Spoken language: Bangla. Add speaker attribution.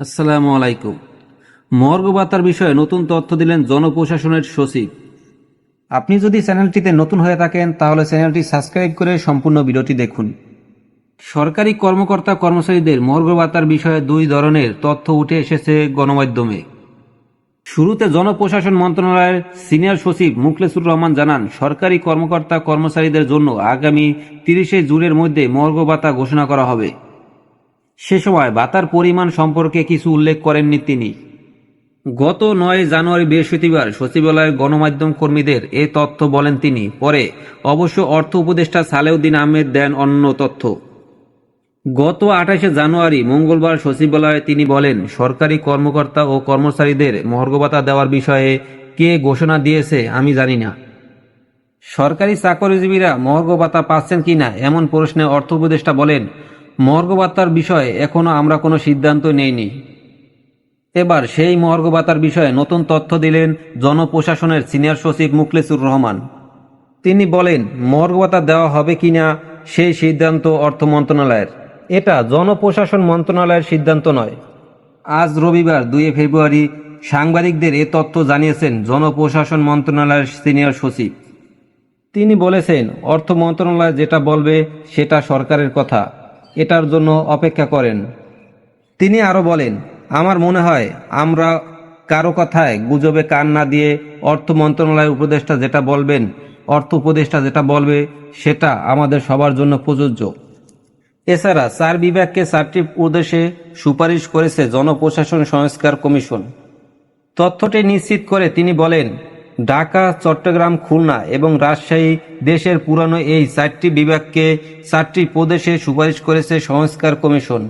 Speaker 1: আসসালামু আলাইকুম। মর্গ ভাতার বিষয়ে নতুন তথ্য দিলেন জনপ্রশাসনের সচিব। আপনি যদি চ্যানেলটিতে নতুন হয়ে থাকেন, তাহলে চ্যানেলটি সাবস্ক্রাইব করে সম্পূর্ণ ভিডিওটি দেখুন। সরকারি কর্মকর্তা কর্মচারীদের মর্গ ভাতার বিষয়ে দুই ধরনের তথ্য উঠে এসেছে গণমাধ্যমে। শুরুতে জনপ্রশাসন মন্ত্রণালয়ের সিনিয়র সচিব মুখলেসুর রহমান জানান, সরকারি কর্মকর্তা কর্মচারীদের জন্য আগামী তিরিশে জুনের মধ্যে মর্গ ভাতা ঘোষণা করা হবে। সে সময় ভাতার পরিমাণ সম্পর্কে কিছু উল্লেখ করেননি তিনি। গত নয় জানুয়ারি বৃহস্পতিবার সচিবালয়ের গণমাধ্যম কর্মীদের এ তথ্য বলেন তিনি। পরে অবশ্য অর্থ উপদেষ্টা সালেউদ্দিন আহমেদ দেন অন্য তথ্য। গত আঠাশে জানুয়ারি মঙ্গলবার সচিবালয়ে তিনি বলেন, সরকারি কর্মকর্তা ও কর্মচারীদের মর্গভাতা দেওয়ার বিষয়ে কে ঘোষণা দিয়েছে আমি জানি না। সরকারি চাকরিজীবীরা মর্গ ভাতা পাচ্ছেন কিনা এমন প্রশ্নে অর্থ উপদেষ্টা বলেন মর্গ ভাতার বিষয়ে এখনও আমরা কোনো সিদ্ধান্ত নেইনি। এবার সেই মর্গ ভাতার বিষয়ে নতুন তথ্য দিলেন জনপ্রশাসনের সিনিয়র সচিব মুখলেসুর রহমান। তিনি বলেন মর্গ ভাতা দেওয়া হবে কিনা সেই সিদ্ধান্ত অর্থ মন্ত্রণালয়ের। এটা জনপ্রশাসন মন্ত্রণালয়ের সিদ্ধান্ত নয়। আজ রবিবার দুই ফেব্রুয়ারি সাংবাদিকদের এ তথ্য জানিয়েছেন জনপ্রশাসন মন্ত্রণালয়ের সিনিয়র সচিব। তিনি বলেছেন, অর্থ মন্ত্রণালয় যেটা বলবে সেটা সরকারের কথা। এটার জন্য অপেক্ষা করেন। তিনি আরও বলেন, আমার মনে হয় আমরা কারও কথায় গুজবে কান না দিয়ে অর্থ মন্ত্রণালয়ের উপদেষ্টা যেটা বলবেন, অর্থ উপদেষ্টা যেটা বলবে, সেটা আমাদের সবার জন্য প্রযোজ্য। এছাড়া চার বিভাগকে চারটি প্রদেশে সুপারিশ করেছে জনপ্রশাসন সংস্কার কমিশন। তথ্যটি নিশ্চিত করে তিনি বলেন ঢাকা, চট্টগ্রাম, খুলনা এবং রাজশাহী দেশের পুরানো এই চারটি বিভাগকে চারটি প্রদেশে সুপারিশ করেছে সংস্কার কমিশন।